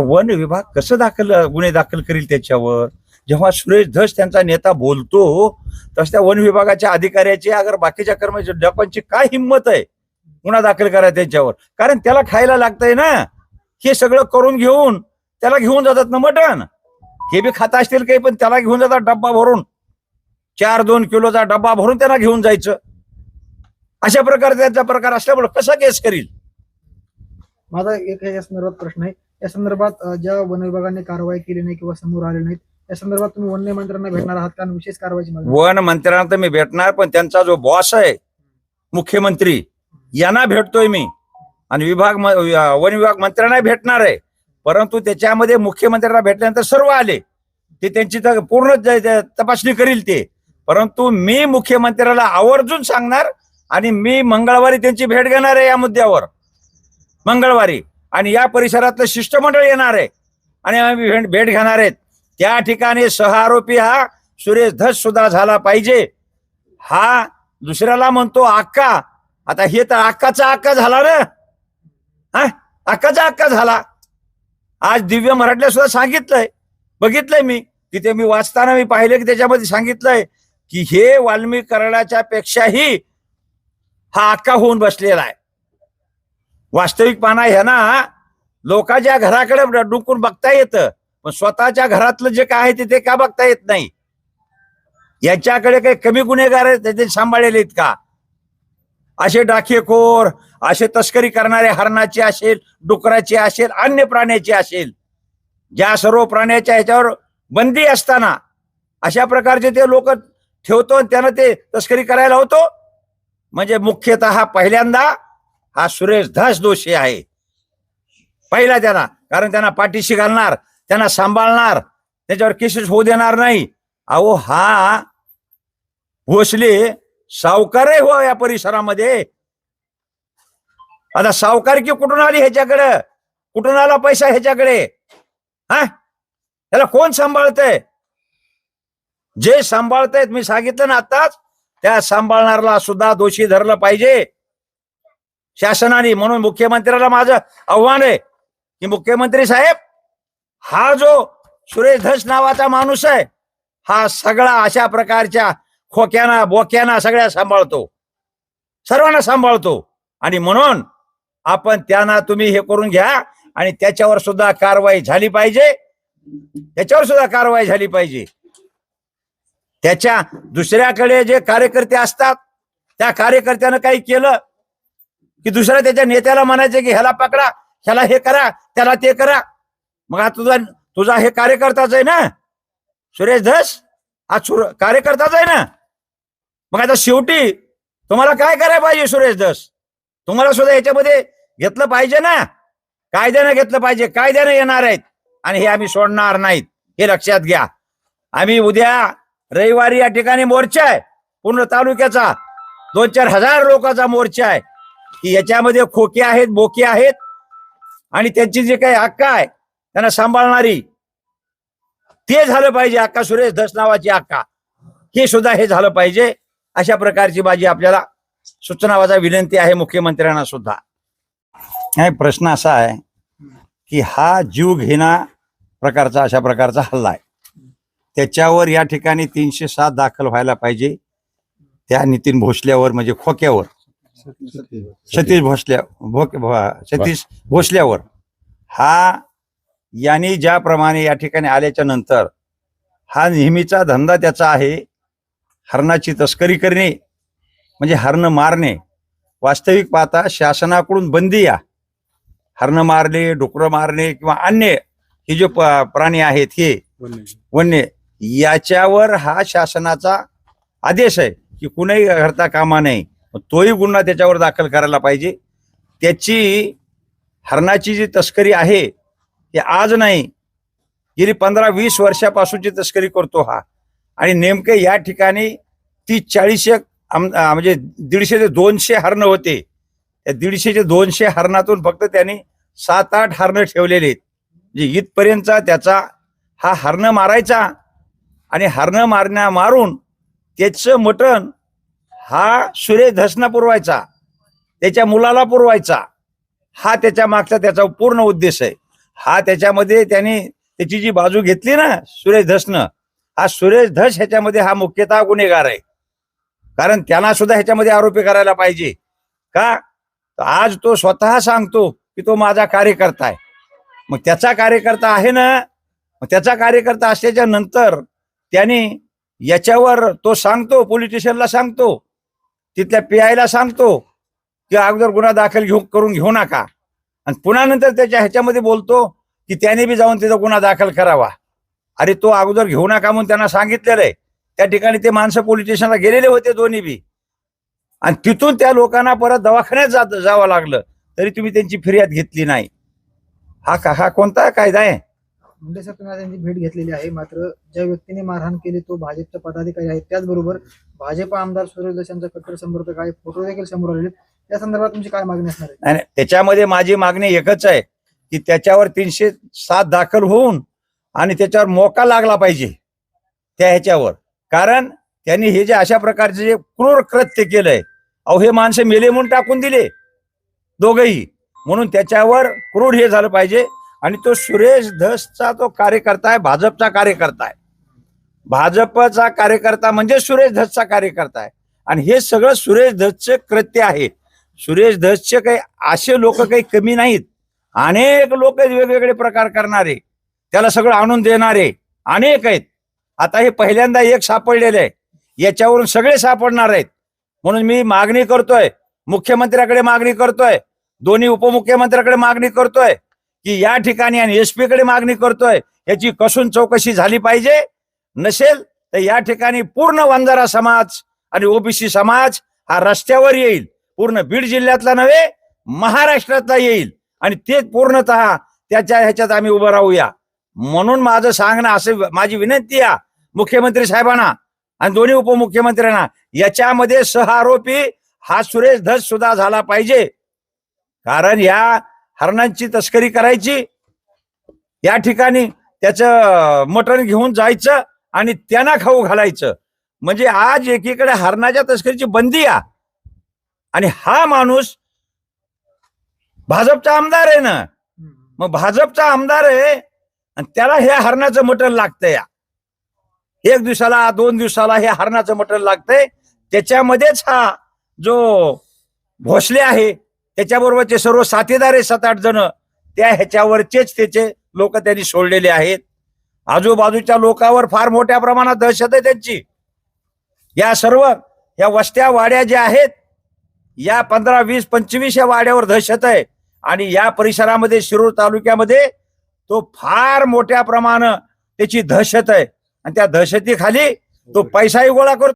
One विभाग कसं दाखल गुन्हे दाखल करील त्याच्यावर? जेव्हा सुरेश धस त्यांचा नेता बोलतो तस त्या वन विभागाच्या अधिकाऱ्याची अगर बाकीच्या कर्मचारी लोकांची काय हिंमत आहे? गुन्हा दाखल करा त्यांच्यावर. कारण त्याला खायला लागतंय ना. हे सगळं करून घेऊन त्याला घेऊन जातात ना मटण. हे बी खात असतील काही पण त्याला घेऊन जातात डब्बा भरून. चार दोन किलोचा डब्बा भरून त्यांना घेऊन जायचं. अशा प्रकारचा त्यांचा प्रकार असल्यामुळे कसा केस करील? माझा एक प्रश्न आहे. या संदर्भात ज्या वन विभागाने कारवाई केली नाही किंवा समोर आले नाहीत या संदर्भात तुम्ही वन्य मंत्र्यांना भेटणार आहात कारण विशेष कारवाईची वन मंत्र्यांना तर मी भेटणार पण त्यांचा जो बॉस आहे मुख्यमंत्री यांना भेटतोय मी. आणि विभाग वन विभाग मंत्र्यांना भेटणार आहे. परंतु त्याच्यामध्ये मुख्यमंत्र्यांना भेटल्यानंतर सर्व आले. ते त्यांची पूर्ण तपासणी करील ते. परंतु मी मुख्यमंत्र्याला आवर्जून सांगणार आणि मी मंगळवारी त्यांची भेट घेणार आहे या मुद्द्यावर. मंगळवारी. आणि या परिसरातलं शिष्टमंडळ येणार आहे. आणि आम्ही भेट भेट घेणार आहेत. त्या ठिकाणी सह आरोपी हा सुरेश धस सुद्धा झाला पाहिजे. हा दुसऱ्याला म्हणतो अक्का आता हे तर अक्काचा अक्का झाला ना? हा? अक्काचा अक्का झाला. आज दिव्य मराठीला सुद्धा सांगितलंय. बघितलंय मी. तिथे मी वाचताना मी पाहिले की त्याच्यामध्ये सांगितलंय की हे वाल्मिक कराडाच्या पेक्षाही हा अक्का होऊन बसलेला आहे. वास्तविक पाना ह्यांना लोकांच्या घराकडे डुकून बघता येतं पण स्वतःच्या घरातलं जे काय आहे ते- ते का बघता येत नाही? याच्याकडे काही कमी गुन्हेगार आहेत त्याचे सांभाळलेले आहेत का? असे डाकेखोर असे तस्करी करणारे हरणाचे असेल डुकराचे असेल अन्य प्राण्याचे असेल ज्या सर्व प्राण्याच्या ह्याच्यावर बंदी असताना अशा प्रकारचे ते लोक ठेवतो आणि त्यानं ते तस्करी करायला होतो? म्हणजे मुख्यतः पहिल्यांदा हा सुरेश धस दोषी आहे. पहिला त्यांना कारण त्यांना पाठीशी घालणार त्यांना सांभाळणार त्याच्यावर केसेस होऊ देणार नाही. अहो हा भोसले सावकारही हो या परिसरामध्ये. आता सावकारकी कुठून आली ह्याच्याकडे? कुठून आला पैसा ह्याच्याकडे? हा? त्याला कोण सांभाळतय? जे सांभाळतायत मी सांगितलं ना आताच त्या सांभाळणारला सुद्धा दोषी धरलं पाहिजे. शासनाने म्हणून मुख्यमंत्र्याला माझं आव्हान आहे की मुख्यमंत्री साहेब हा जो सुरेश धस नावाचा माणूस आहे हा सगळा अशा प्रकारच्या खोक्याना बोक्याना सगळ्या सांभाळतो. सर्वांना सांभाळतो. आणि म्हणून आपण त्यांना तुम्ही हे करून घ्या आणि त्याच्यावर सुद्धा कारवाई झाली पाहिजे. त्याच्यावर सुद्धा कारवाई झाली पाहिजे. त्याच्या दुसऱ्याकडे जे कार्यकर्ते असतात त्या कार्यकर्त्यानं काही केलं की दुसऱ्या त्याच्या नेत्याला म्हणायचं की ह्याला पकडा ह्याला हे करा त्याला ते करा. मग हा तुझा तुझा हे कार्यकर्ताच आहे ना? सुरेश धस हा सुर कार्यकर्ताच आहे ना? मग आता शेवटी तुम्हाला काय करायला पाहिजे सुरेश धस? तुम्हाला सुद्धा याच्यामध्ये घेतलं पाहिजे ना? कायद्यानं घेतलं पाहिजे कायद्यानं येणार आहेत. आणि हे आम्ही सोडणार नाहीत. हे लक्षात घ्या. आम्ही उद्या रविवारी या ठिकाणी मोर्चा आहे. पूर्ण तालुक्याचा दोन चार हजार लोकांचा मोर्चा आहे. की याच्यामध्ये खोके आहेत बोके आहेत आणि त्यांची जी काही अक्का आहे त्यांना सांभाळणारी. ते झालं पाहिजे अक्का सुरेश धस नावाची अक्का. हे सुद्धा हे झालं पाहिजे. अशा प्रकारची माझी आपल्याला सूचनावाचा विनंती आहे मुख्यमंत्र्यांना सुद्धा. नाही प्रश्न असा आहे की हा जीव घेणा प्रकारचा अशा प्रकारचा हल्ला आहे. त्याच्यावर या ठिकाणी तीनशे सात दाखल व्हायला पाहिजे. त्या नितीन भोसल्यावर म्हणजे खोक्यावर. सतीश भोसल्या भोक भो सतीश भोसल्यावर. हा यांनी ज्याप्रमाणे या ठिकाणी आल्याच्यानंतर हा नेहमीचा धंदा त्याचा आहे हरणाची तस्करी करणे म्हणजे हरण मारणे. वास्तविक पाहता शासनाकडून बंदी या. हरण मारणे डुकरं मारणे किंवा अन्य हे जे प- प्राणी आहेत हे वन्य याच्यावर हा शासनाचा आदेश आहे की कुणीही करता कामा नये. तोही गुन्हा त्याच्यावर दाखल करायला पाहिजे. त्याची हरणाची जी तस्करी आहे ती आज नाही. गेली पंधरा वीस वर्षापासूनची तस्करी करतो हा. आणि नेमके या ठिकाणी तीस चाळीस एक म्हणजे दीडशे ते दोनशे हरणं होते. त्या दीडशे ते दोनशे हरणातून फक्त त्यांनी सात आठ हरणं ठेवलेले आहेत. म्हणजे इथपर्यंतचा त्याचा हा हरणं मारायचा आणि हरणं मारण्या मारून त्याचं मटण हा सुरेश धसना पुरवायचा त्याच्या मुलाला पुरवायचा हा त्याच्या मागचा त्याचा पूर्ण उद्देश आहे. हा त्याच्यामध्ये त्याने त्याची जी बाजू घेतली ना सुरेश धसनं हा सुरेश धस ह्याच्यामध्ये हा मुख्यतः गुन्हेगार आहे. कारण त्यांना सुद्धा ह्याच्यामध्ये आरोपी करायला पाहिजे. का? आज तो स्वतः सांगतो की तो माझा कार्यकर्ता आहे. मग त्याचा कार्यकर्ता आहे ना मग त्याचा कार्यकर्ता असल्याच्या नंतर त्याने याच्यावर तो सांगतो पोलीस स्टेशनला सांगतो तिथल्या पी आयला सांगतो की अगोदर गुन्हा दाखल घेऊ करून घेऊ नका. आणि पुन्हा नंतर त्याच्या ह्याच्यामध्ये बोलतो की त्याने बी जाऊन तिथं गुन्हा दाखल करावा. अरे तो अगोदर घेऊ नका म्हणून त्यांना सांगितलेलं आहे. त्या ठिकाणी ते माणसं पोलीस स्टेशनला गेलेले होते दोन्ही बी. आणि तिथून त्या लोकांना परत दवाखान्यात जात जावं लागलं. तरी तुम्ही त्यांची फिर्याद घेतली नाही. हा का हा कोणता कायदा आहे? मुंडे साहेब तुम्ही त्यांची भेट घेतलेली आहे. मात्र ज्या व्यक्तीने मारहाण केली तो भाजपचा पदाधिकारी आहे. त्याचबरोबर भाजप आमदार सुरेश दशांचा कट्टर समर्थक आहे. फोटो देखील समोर आले त्या संदर्भात तुमची काय मागणी असणार आहे? नाही नाही, त्याच्यामध्ये माझी मागणी एकच आहे की त्याच्यावर तीनशे सात दाखल होऊन आणि त्याच्यावर मोका लागला पाहिजे त्या ह्याच्यावर. कारण त्यांनी हे जे अशा प्रकारचे जे क्रूर कृत्य केलंय अहो हे माणसं मेले म्हणून टाकून दिले दोघही. म्हणून त्याच्यावर क्रूर हे झालं पाहिजे. आणि तो सुरेश धसचा तो कार्यकर्ता आहे भाजपचा कार्यकर्ता आहे. भाजपचा कार्यकर्ता म्हणजे सुरेश धसचा कार्यकर्ता आहे. आणि हे सगळं सुरेश धसचे कृत्य आहे. सुरेश धसचे काही असे लोक काही कमी नाहीत. अनेक लोक वेगवेगळे प्रकार करणारे. त्याला सगळं आणून देणारे. अनेक आहेत. आता हे पहिल्यांदा एक सापडलेले आहे. याच्यावरून सगळे सापडणार आहेत. म्हणून मी मागणी करतोय. मुख्यमंत्र्याकडे मागणी करतोय. दोन्ही उपमुख्यमंत्र्याकडे मागणी करतोय. की या ठिकाणी आणि एसपी कडे मागणी करतोय याची कसून चौकशी झाली पाहिजे? नसेल तर या ठिकाणी पूर्ण वंजारा समाज आणि ओबीसी समाज हा रस्त्यावर येईल. पूर्ण बीड जिल्ह्यातला नव्हे महाराष्ट्रातला येईल. आणि ते पूर्णतः त्याच्या ह्याच्यात आम्ही उभं राहूया. म्हणून माझं सांगणं असं माझी विनंती आहे मुख्यमंत्री साहेबांना आणि दोन्ही उपमुख्यमंत्र्यांना याच्यामध्ये सह आरोपी हा सुरेश धस सुद्धा झाला पाहिजे. कारण या हरणांची तस्करी करायची. या ठिकाणी त्याचं मटण घेऊन जायचं आणि त्यांना खाऊ घालायचं. म्हणजे आज एकीकडे हरणाच्या तस्करीची बंदी आ. आणि हा माणूस भाजपचा आमदार आहे ना. मग भाजपचा आमदार आहे आणि त्याला हे हरणाचं मटण लागतंय एक दिवसाला दोन दिवसाला हे हरणाचं मटण लागतंय. त्याच्यामध्येच हा जो भोसले आहे त्याच्याबरोबरचे सर्व साथीदार आहे सात आठ जण त्या ह्याच्यावरचेच त्याचे लोक त्यांनी सोडलेले आहेत. आजूबाजूच्या लोकांवर फार मोठ्या प्रमाणात दहशत आहे त्यांची. या सर्व या वस्त्या वाड्या ज्या आहेत या पंधरा वीस पंचवीस या वाड्यावर दहशत आहे. आणि या परिसरामध्ये शिरूर तालुक्यामध्ये तो फार मोठ्या प्रमाणात त्याची दहशत आहे. आणि त्या दहशतीखाली तो पैसाही गोळा करतो.